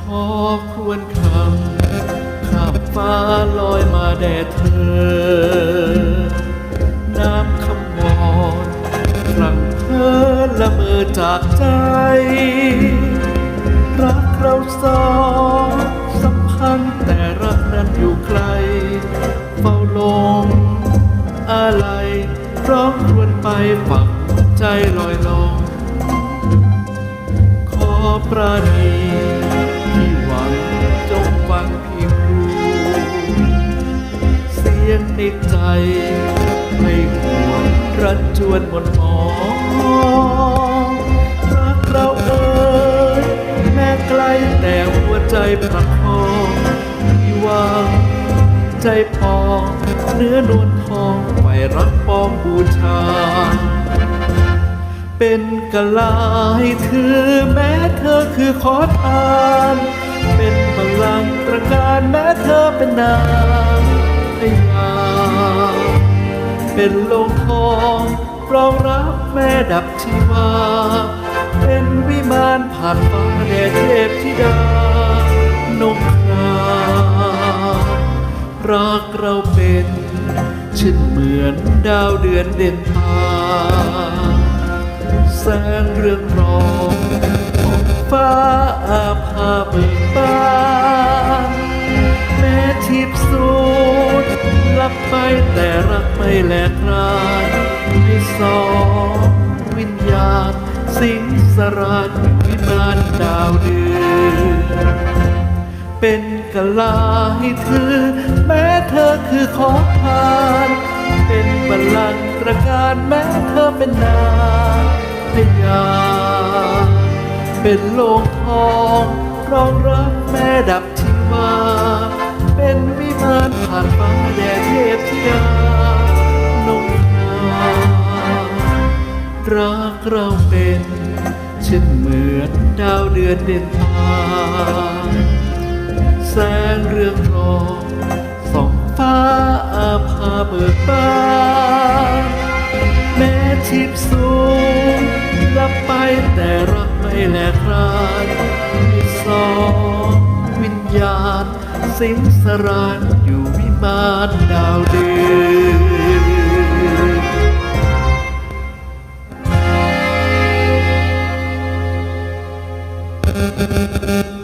ขอครวญคำข้ามฟ้าลอยมาแด่เธอ ละเมอจากใจ รักเราสองสัมพันธ์แต่รักนั้นอยู่ไกล เฝ้าลง อะไรร้องรวญไปฝักใจลอยลง ขอประนีที่หวังจงฟังเพียงครูเสียงในใจ ให้หวนรันจวนหมนหมอ แต่หัวใจพระคองที่วางใจพองเนื้อนวลทองไว้รักปองบูชา เป็นกะลาให้เธอแม้เธอคือขอทาน เป็นพลังตระการแม้เธอเป็นนางพญาเป็นโลงทองรองรับแม่ดับชีวา เป็นวิมานผ่านฟ้าแด่เทพธิดานงครารักเราเป็นเช่นเหมือนดาวเดือนเด่นตาแสงเรืองรองของฟ้าอาภาเบิกบานแม้ทิพสูดลับไปแต่รักไม่แหลกลานให้สอง สิงสรานวิมานดาวเดือนเป็นกะลาให้เธอ แม้เธอคือขอทาน เป็นบัลลังก์ตระการแม้เธอเป็นนางพญาเป็นโลงทองรองรับแม่ดับชีวา รักเราเป็นเช่นเหมือนดาวเดือนเด่นตาแสงเรืองรองส่องฟ้าอาภาเบิกบานแม้ทิพสูงลับไปแต่รักไม่แหลกลานมีสองวิญญาณ สิงสรานอยู่วิมานดาวเดือน Müzik